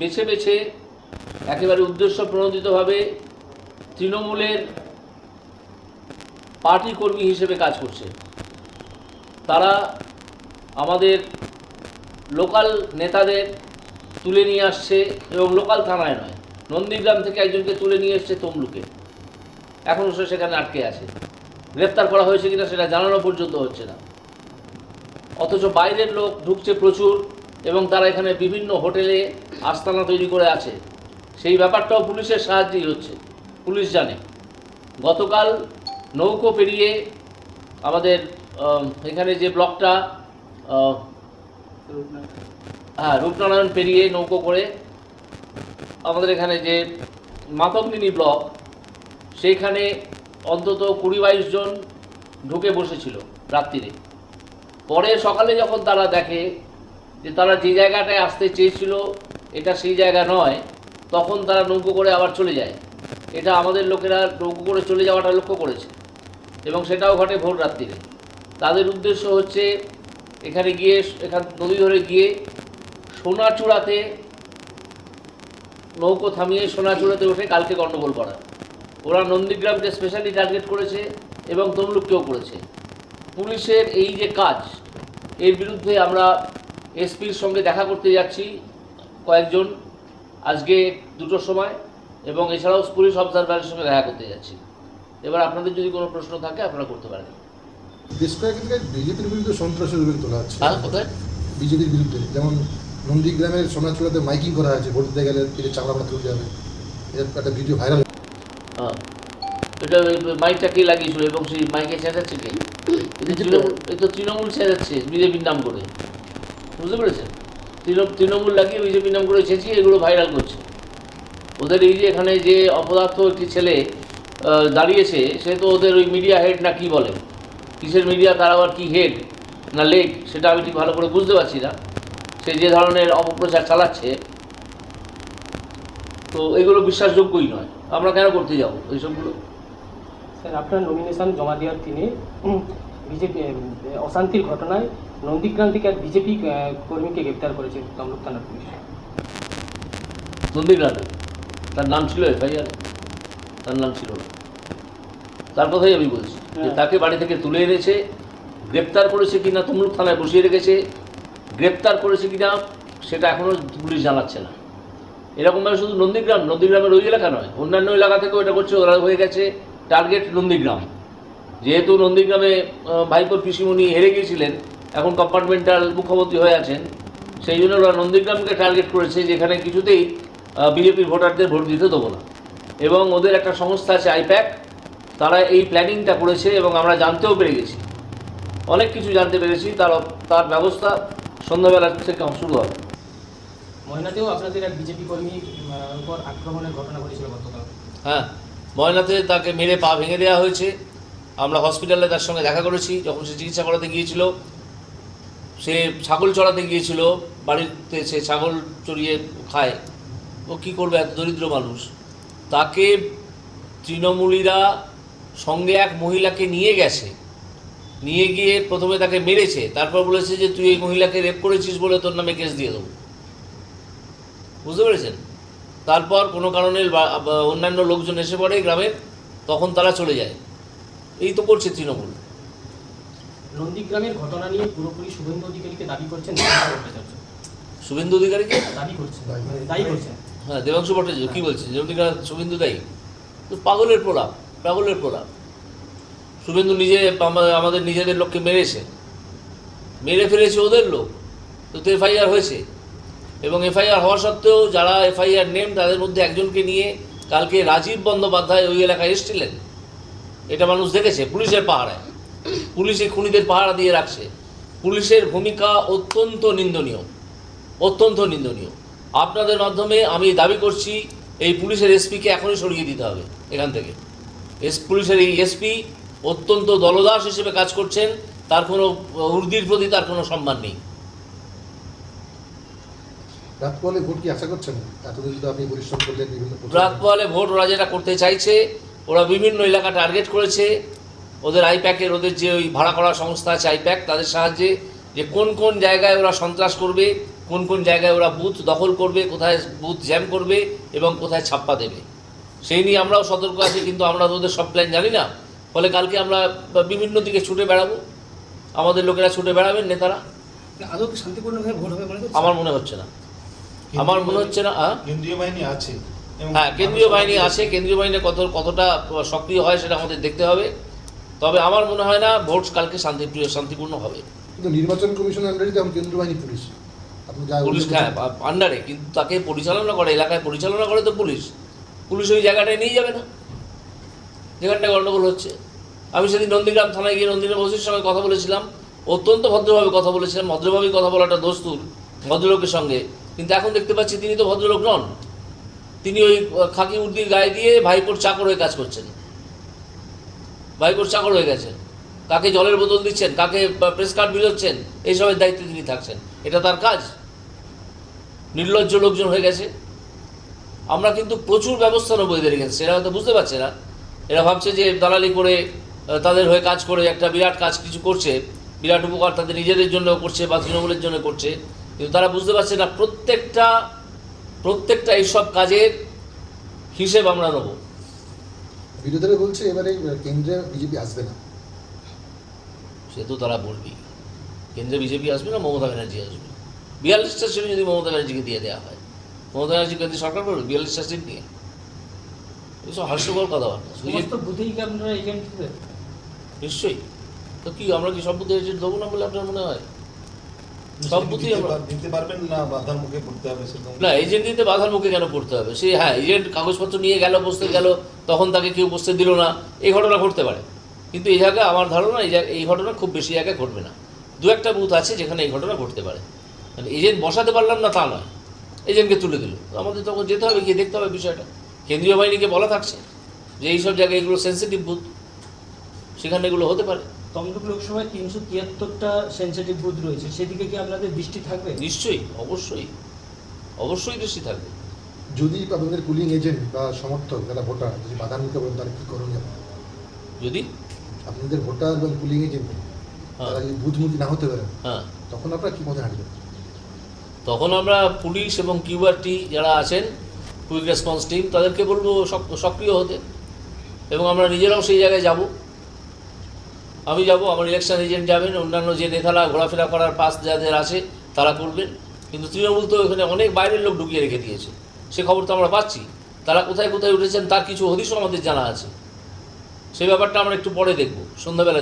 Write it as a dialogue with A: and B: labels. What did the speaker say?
A: বেছে বেছে একেবারে উদ্দেশ্য প্রণোদিতভাবে তৃণমূলের পার্টি কর্মী হিসেবে কাজ করছে। তারা আমাদের লোকাল নেতাদের তুলে নিয়ে আসছে এবং লোকাল থানায় নয়, নন্দীগ্রাম থেকে একজনকে তুলে নিয়ে এসছে তমলুকে। এখনও সে সেখানে আটকে আছে। গ্রেপ্তার করা হয়েছে কিনা সেটা জানানো পর্যন্ত হচ্ছে না। অথচ বাইরের লোক ঢুকছে প্রচুর এবং তারা এখানে বিভিন্ন হোটেলে আস্তানা তৈরি করে আছে। সেই ব্যাপারটাও পুলিশের সাহায্যেই হচ্ছে। পুলিশ জানে। গতকাল নৌকো পেরিয়ে আমাদের এখানে যে ব্লকটা হ্যাঁ রূপনারায়ণ পেরিয়ে নৌকো করে আমাদের এখানে যে মাতঙ্গিনী ব্লক, সেইখানে অন্তত কুড়ি বাইশ জন ঢুকে বসেছিল রাত্রিরে। পরে সকালে যখন তারা দেখে যে তারা যে জায়গাটায় আসতে চেয়েছিল এটা সেই জায়গা নয়, তখন তারা নৌকো করে আবার চলে যায়। এটা আমাদের লোকেরা নৌকো করে চলে যাওয়াটা লক্ষ্য করেছে এবং সেটাও ঘটে ভোর রাত্রিরে। তাদের উদ্দেশ্য হচ্ছে এখানে গিয়ে, এখান নদী ধরে গিয়ে সোনাচূড়াতে নৌকো থামিয়ে সোনাচূড়াতে উঠে কালকে গণ্ডগোল করা। ওরা নন্দীগ্রামকে স্পেশালি টার্গেট করেছে এবং তমলুককেও করেছে। পুলিশের এই যে কাজ, এর বিরুদ্ধে আমরা এসপির সঙ্গে দেখা করতে যাচ্ছি। কয়েকজন আজকে দুটোর সময় এবং এছাড়াও পুলিশ অবজারভারের সঙ্গে দেখা করতে যাচ্ছি। এবার আপনাদের যদি কোনো প্রশ্ন থাকে আপনারা করতে পারেন।
B: বেশ কয়েকদিন বিজেপির বিরুদ্ধে সন্ত্রাসের অভিযোগ তোলা হচ্ছে।
A: হ্যাঁ কোথায়?
B: বিজেপির বিরুদ্ধে। যেমন নন্দীগ্রামের সোনাচূড়াতে মাইকিং করা হয়েছে ভোট দিতে গেলে পেটে চামড়া হবে এর একটা ভিডিও ভাইরাল
A: হ্যাঁ। এটা মাইকটা কে লাগিয়েছিল এবং সেই মাইকে চেঁচাচ্ছে কে? তৃণমূল তো তৃণমূল চেঁচাচ্ছে বিজেপির নাম করে। বুঝতে পেরেছেন? তৃণমূল লাগিয়ে বিজেপির নাম করে চেঁচিয়ে এগুলো ভাইরাল করছে। ওদের এই যে এখানে যে অপদার্থ একটি ছেলে দাঁড়িয়েছে, সে তো ওদের ওই মিডিয়া হেড না কি বলে? কিসের মিডিয়া তার আবার কী হেড না লেগ সেটা আমি ঠিক ভালো করে বুঝতে পারছি না। সে যে ধরনের অপপ্রচার চালাচ্ছে, তো এগুলো বিশ্বাসযোগ্যই নয়। আমরা কেন করতে যাব এইসবগুলো?
C: স্যার, আপনার নমিনেশন জমা দেওয়ার দিনে বিজেপি অশান্তির ঘটনায় নন্দীগ্রাম থেকে এক বিজেপি কর্মীকে গ্রেপ্তার করেছে তমলুক থানার পুলিশ।
A: নন্দীগ্রামে? তার নাম ছিল এফআইআর? তার নাম ছিল না। তার কথাই আমি বলছি যে
C: হ্যাঁ।
A: তাকে বাড়ি থেকে তুলে এনেছে গ্রেপ্তার করেছে কিনা তমলুক থানায় বসিয়ে রেখেছে গ্রেপ্তার করেছে কিনা সেটা এখনও পুলিশ জানাচ্ছে না। এরকমভাবে শুধু নন্দীগ্রাম নন্দীগ্রামের ওই এলাকা নয় অন্যান্য এলাকা থেকেও এটা করছে ওরা হয়ে গেছে টার্গেট নন্দীগ্রাম। যেহেতু নন্দীগ্রামে ভাইপোর পিসিমণি হেরে গিয়েছিলেন এখন কম্পার্টমেন্টাল মুখ্যমন্ত্রী হয়ে আছেন সেই জন্য ওরা নন্দীগ্রামকে টার্গেট করেছে যেখানে কিছুতেই বিজেপির ভোটারদের ভোট দিতে দেবো না। এবং ওদের একটা সংস্থা আছে আইপ্যাক তারা এই প্ল্যানিংটা করেছে এবং আমরা জানতেও পেরে গেছি। অনেক কিছু জানতে পেরেছি তার তার ব্যবস্থা সন্ধ্যাবেলা থেকে শুরু হবে।
C: ময়নাতেও আপনাদের এক বিজেপি কর্মী উপর আক্রমণের ঘটনা ঘটেছিল গতকাল।
A: হ্যাঁ ময়নাতে তাকে মেরে পা ভেঙে দেওয়া হয়েছে। আমরা হসপিটালে তার সঙ্গে দেখা করেছি, যখন সে চিকিৎসা করাতে গিয়েছিল, সে ছাগল চড়াতে গিয়েছিল, বাড়িতে সে ছাগল চড়িয়ে খায়। ও কী করবে, এত দরিদ্র মানুষ? তাকে তৃণমূলীরা সঙ্গে এক মহিলাকে নিয়ে গেছে। নিয়ে গিয়ে প্রথমে তাকে মেরেছে, তারপর বলেছে যে, তুই এই মহিলাকে রেপ করেছিস বলে তোর নামে কেস দিয়ে দেবো। বুঝতে পেরেছেন? তারপর কোনো কারণে অন্যান্য লোকজন এসে পড়ে গ্রামের তখন তারা চলে যায়। এই তো করছে তৃণমূল।
C: নন্দীগ্রামের ঘটনা নিয়ে পুরোপুরি শুভেন্দু অধিকারীকে দাবি করছেন
A: শুভেন্দু অধিকারীকে?
C: দাবি করছেন
B: দায়ী।
C: করছেন।
A: হ্যাঁ দেবাংশু ভট্টাচার্য কী বলছে যে অধিকার শুভেন্দু দায়ী। তো পাগলের প্রলাপ পাগলের প্রলাপ। শুভেন্দু নিজে আমাদের নিজেদের লোককে মেরেছে। মেরে ফেলেছে ওদের লোক। তো তো এফআইআর হয়েছে। এবং এফআইআর হওয়া সত্ত্বেও যারা এফআইআর নেম তাদের মধ্যে একজনকে নিয়ে কালকে রাজীব বন্দ্যোপাধ্যায় ওই এলাকায় এসেছিলেন। এটা মানুষ দেখেছে পুলিশের পাহারায় পুলিশে খুনিদের পাহারা দিয়ে রাখছে। পুলিশের ভূমিকা অত্যন্ত নিন্দনীয় অত্যন্ত নিন্দনীয়। আপনাদের মাধ্যমে আমি দাবি করছি এই পুলিশের এসপিকে এখনই সরিয়ে দিতে হবে এখান থেকে। এস পুলিশের এই এসপি অত্যন্ত দলদাস হিসেবে কাজ করছেন তার কোনো উর্দির প্রতি তার কোনো সম্মান নেই।
B: রাত ভোট কি আশা করছেন? এতদিন তো আপনি পরিশ্রম করলেন বিভিন্ন
A: রাত পোয়ালে ভোট ওরা যেটা করতে চাইছে ওরা বিভিন্ন এলাকা টার্গেট করেছে। ওদের আইপ্যাকের ওদের যে ওই ভাড়া করা সংস্থা আছে আইপ্যাক তাদের সাহায্যে যে কোন কোন জায়গায় ওরা সন্ত্রাস করবে কোন কোন জায়গায় ওরা বুথ দখল করবে কোথায় বুথ জ্যাম করবে এবং কোথায় ছাপ্পা দেবে। সেই নিয়ে আমরাও সতর্ক আছি কিন্তু আমরা তো ওদের সব প্ল্যান জানি না। ফলে কালকে আমরা বিভিন্ন দিকে ছুটে বেড়াবো। আমাদের লোকেরা ছুটে বেড়াবেন নেতারা।
D: মনে?
A: আমার মনে হচ্ছে না। আমার মনে হচ্ছে না
E: কেন্দ্রীয় বাহিনী আছে।
A: হ্যাঁ কেন্দ্রীয় বাহিনী আছে কেন্দ্রীয় বাহিনী কত কতটা সক্রিয় হয় সেটা আমাদের দেখতে হবে। তবে আমার মনে হয় না ভোট কালকে শান্তিপ্রিয় শান্তিপূর্ণ হবে।
B: কিন্তু নির্বাচন কমিশনের আন্ডারে তো কেন্দ্রীয় বাহিনী পুলিশ। আপনি যা
A: পুলিশ হ্যাঁ আন্ডারে কিন্তু তাকে পরিচালনা করে এলাকায় পরিচালনা করে তো পুলিশ। পুলিশ ওই জায়গাটায় নিয়ে যাবে না। যেখানটা গণ্ডগোল হচ্ছে। আমি সেদিন নন্দীগ্রাম থানায় গিয়ে নন্দীগ্রাম বসির সঙ্গে কথা বলেছিলাম। অত্যন্ত ভদ্রভাবে কথা বলেছিলাম ভদ্রভাবেই কথা বলাটা দস্তুর ভদ্রলোকের সঙ্গে। কিন্তু এখন দেখতে পাচ্ছি তিনি তো ভদ্রলোক নন। তিনি ওই খাকি উর্দির গায়ে দিয়ে ভাইপোর চাকর হয়ে কাজ করছেন। ভাইপোর চাকর হয়ে গেছেন। কাকে জলের বোতল দিচ্ছেন, কাকে প্রেস কার্ড বিলোচ্ছেন এইসবের দায়িত্বে তিনি থাকছেন। এটা তার কাজ। নির্লজ্জ লোকজন হয়ে গেছে। আমরা কিন্তু প্রচুর ব্যবস্থা নেব এদের এগেন্সে এরা হয়তো বুঝতে পারছে না। এরা ভাবছে যে দালালি করে তাদের হয়ে কাজ করে, একটা বিরাট কাজ কিছু করছে। বিরাট উপকার তাদের নিজেদের জন্য করছে বা তৃণমূলের জন্য করছে। কিন্তু তারা বুঝতে পারছে না প্রত্যেকটা প্রত্যেকটা এইসব কাজের হিসেব আমরা নেব।
B: বিরোধীরা বলছে এবারে কেন্দ্রে বিজেপি আসবে না।
A: সে তো তারা বলবি কেন্দ্রে বিজেপি আসবে না মমতা ব্যানার্জি আসবে। বিয়াল্লিশটা সিট যদি মমতা ব্যানার্জিকে দিয়ে দেওয়া হয় মমতা ব্যানার্জি কেন্দ্রে সরকার করবে? বিয়াল্লিশটা সিট নিয়ে? এসব হাস্যকর কথাবার্তা। নিশ্চয়ই। তো কি আমরা কি সব বুদ্ধি এজেন্ট দেবো না বলে আপনার মনে হয়? সব বুথেই
E: দিতে দিতে পারবেন না বাধার মুখে পড়তে হবে
A: না এজেন্ট দিতে বাধার মুখে কেন পড়তে হবে? সে হ্যাঁ এজেন্ট কাগজপত্র নিয়ে গেল বসতে গেল তখন তাকে কেউ বসতে দিল না। এই ঘটনা ঘটতে পারে। কিন্তু এই জায়গায় আমার ধারণা এই এই ঘটনা খুব বেশি জায়গায় ঘটবে না। দু একটা বুথ আছে যেখানে এই ঘটনা ঘটতে পারে। মানে এজেন্ট বসাতে পারলাম না তা নয়। এজেন্টকে তুলে দিল। তো আমাদের তখন যেতে হবে গিয়ে দেখতে হবে বিষয়টা। কেন্দ্রীয় বাহিনীকে বলা থাকছে যে এইসব জায়গায় এগুলো সেন্সিটিভ বুথ। সেখানে এগুলো হতে পারে।
D: তমলুক লোকসভায় তিনশো তিয়াত্তরটা সেন্সিটিভ বুথ রয়েছে। সেদিকে কি আপনাদের দৃষ্টি থাকবে?
A: নিশ্চয়ই অবশ্যই। অবশ্যই দৃষ্টি থাকবে।
B: যদি আপনাদের কুলিং এজেন্ট বা সমর্থক যারা ভোটার যদি বাধার মুখে বলেন তাহলে কী করণীয়?
A: যদি?
B: আপনাদের ভোটার এবং কুলিং এজেন্ট
A: হ্যাঁ।
B: তারা যদি বুথমুখী না হতে পারেন
A: হ্যাঁ।
B: তখন আপনারা কী মধ্যে হাঁটবেন?
A: তখন আমরা পুলিশ এবং কিউআরটি যারা আছেন কুইক রেসপন্স টিম তাদেরকে বলব সক- সক্রিয় হতে। এবং আমরা নিজেরাও সেই জায়গায় যাব। আমি যাব, আমার ইলেকশন এজেন্ট যাবেন, অন্যান্য যে নেতারা ঘোরাফেরা করার পাস যাদের আছে, তারা করবেন। কিন্তু তৃণমূল তো এখানে অনেক বাইরের লোক ঢুকিয়ে রেখে দিয়েছে। সে খবর তো আমরা পাচ্ছি। তারা কোথায় কোথায় উঠেছেন, তার কিছু হদিশও আমাদের জানা আছে। সেই ব্যাপারটা আমরা একটু পরে দেখব, সন্ধ্যাবেলা